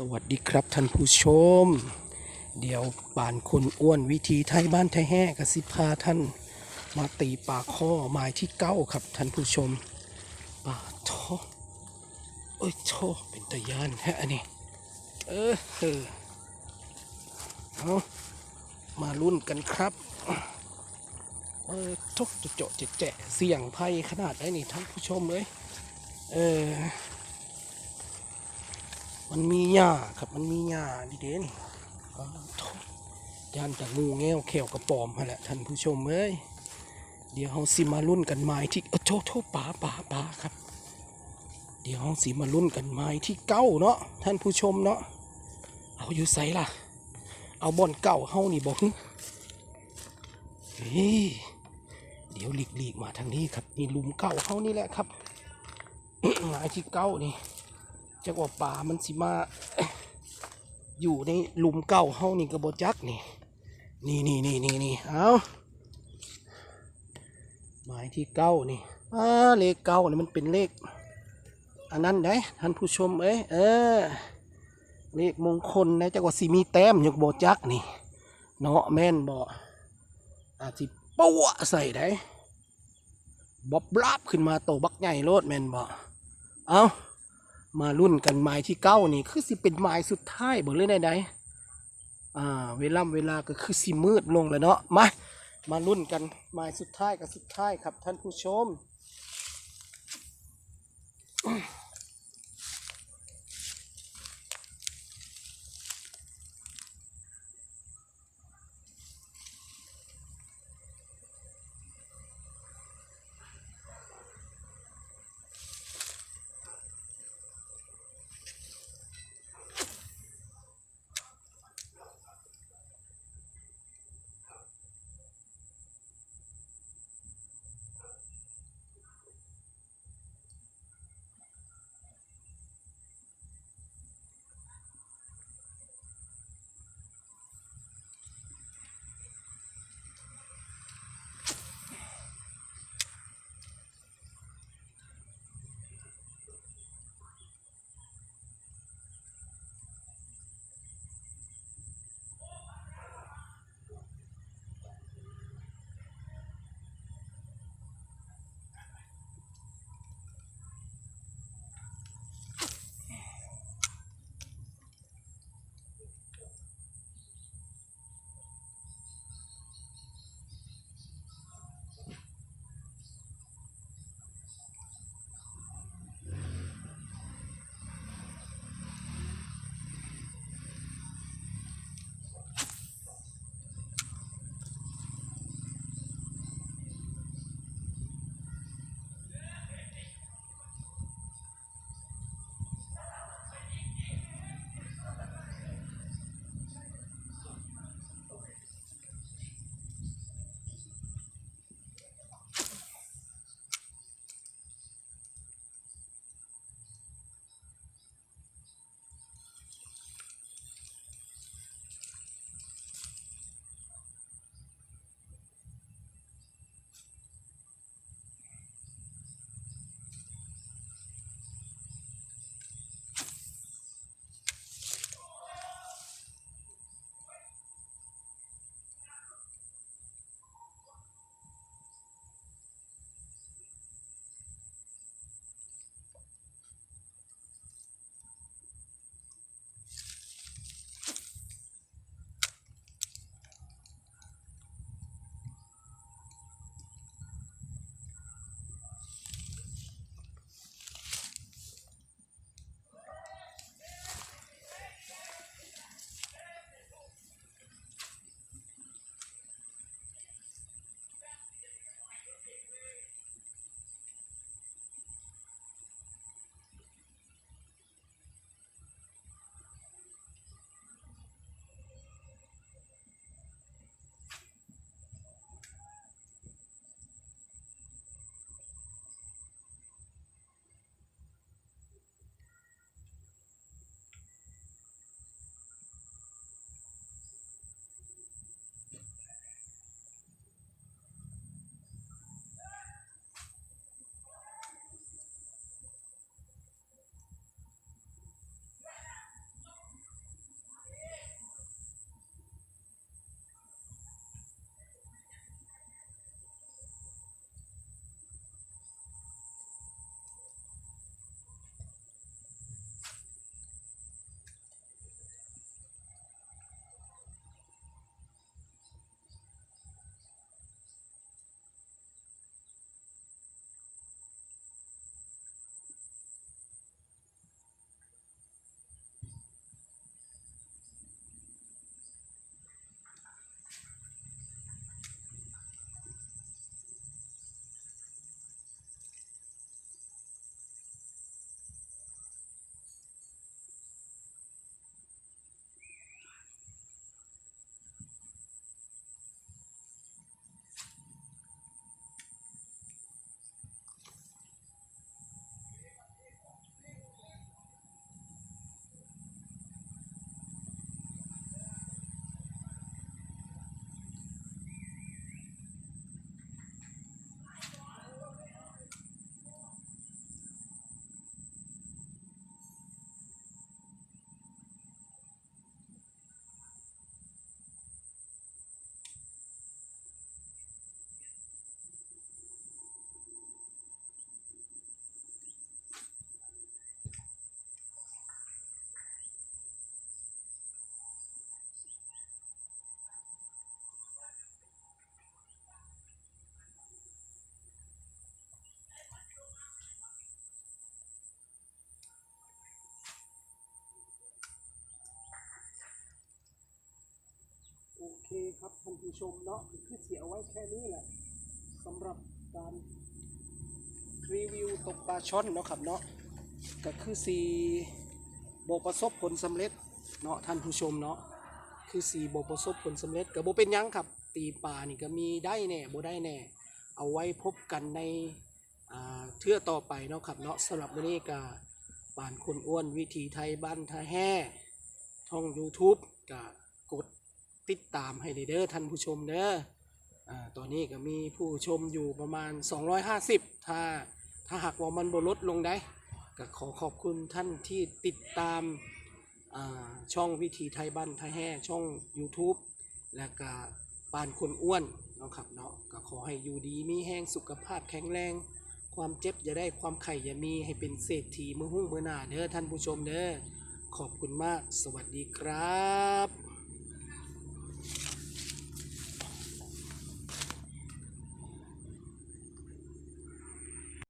สวัสดีครับท่านผู้ชม เดี๋ยวบ้านคนอ้วนวิธีไทยบ้านไทยแห่กสิพาท่านมาตีปากข้อหมายที่เก้าครับท่านผู้ชมป่าท่อเอ้ยท่อเป็นตะยานฮะอันนี้เออเออเอามาลุ้นกันครับเออทุกจะเจาะจะแจะเสี่ยงไพ่ขนาดไหนนี่ท่านผู้ชมเลยเออ มันมีหญ้าครับมันมีหญ้าดีเด่นยานจากงูแงวแขวกระปอมมาแหละท่านผู้ชมเอ้ยเดี๋ยวเฮาสิมารุ่นกันไม้ที่เออโทษโทษป่าป่าป่าครับ เดี๋ยวเฮาสิมารุ่นกันไม้ที่เก้าเนาะท่านผู้ชมเนาะเอาอยู่ใส่ล่ะ เอาบอนเก่าเฮานี่บอกเฮ้ยเดี๋ยวหลีกหลีกมาทางนี้ครับนี่ลุมเก่าเฮานี่แหละครับไม้ที่เก้านี่ จักว่าป่ามันสิมา อยู่ในหลุมเก่าเฮานี่กระบจักนี่ นี่นี่นี่นี่นี่เอาหมายที่เก้านี่อ่าเลขเก้านี่มันเป็นเลข อันนั้นได้ท่านผู้ชมเอ้ยเออ เลขมงคลนะจักว่าสิมีแต้มยกบจักนี่ เนาะแม่นบ่อาจสิปัวใส่ได้บ๊อบบลาบขึ้นมาโตบักใหญ่โลดแม่นบ่เอา มารุ่นกันไม้ที่เก้านี่คือสิเป็นไม้สุดท้ายบอกเลยได้ไดอ่าเวลาเวลาก็คือสิมืดลงแล้วเนาะมามารุ่นกันไม้สุดท้ายกับสุดท้ายครับท่านผู้ชม คครับท่านผู้ชมเนาะคือเสียเอาไว้แค่นี้แหละสำหรับการรีวิวตกปลาช่อนเนาะครับเนาะก็คือสีบประสบผลสำเร็จเนาะท่านผู้ชมเนาะคือสีบประสบผลสำเร็จก็บ่เป็นยังครับ ตีปลานี่ก็มีได้แน่โบได้แน่ เอาไว้พบกันในเทื่อต่อไปเนาะครับเนาะสำหรับวันนี้ก็บ้านคนอ้วนวิถีไทยบ้านท่าแห่ช่อง YouTube ก็กด ติดตามให้ด้เด้อท่านผู้ชมเด้ออ่าตอนนี้ก็มีผู้ชมอยู่ประมาณ 250 ถ้าถ้าหากว่ามันบลดลงได้ก็ขอขอบคุณท่านที่ติดตามอ่าช่องวิถีไทยบ้านไทยแห่ช่อง YouTube และก็ปานคนอ้วนเนาะครับเนาะก็ขอให้อยู่ดีมีแห้งสุขภาพแข็งแรง ความเจ็บอย่าได้ความไข่อย่ามีให้เป็นเศรษฐีมือหุ้งมือหน้าเด้อท่านผู้ชมเด้อขอบคุณมาก สวัสดีครับ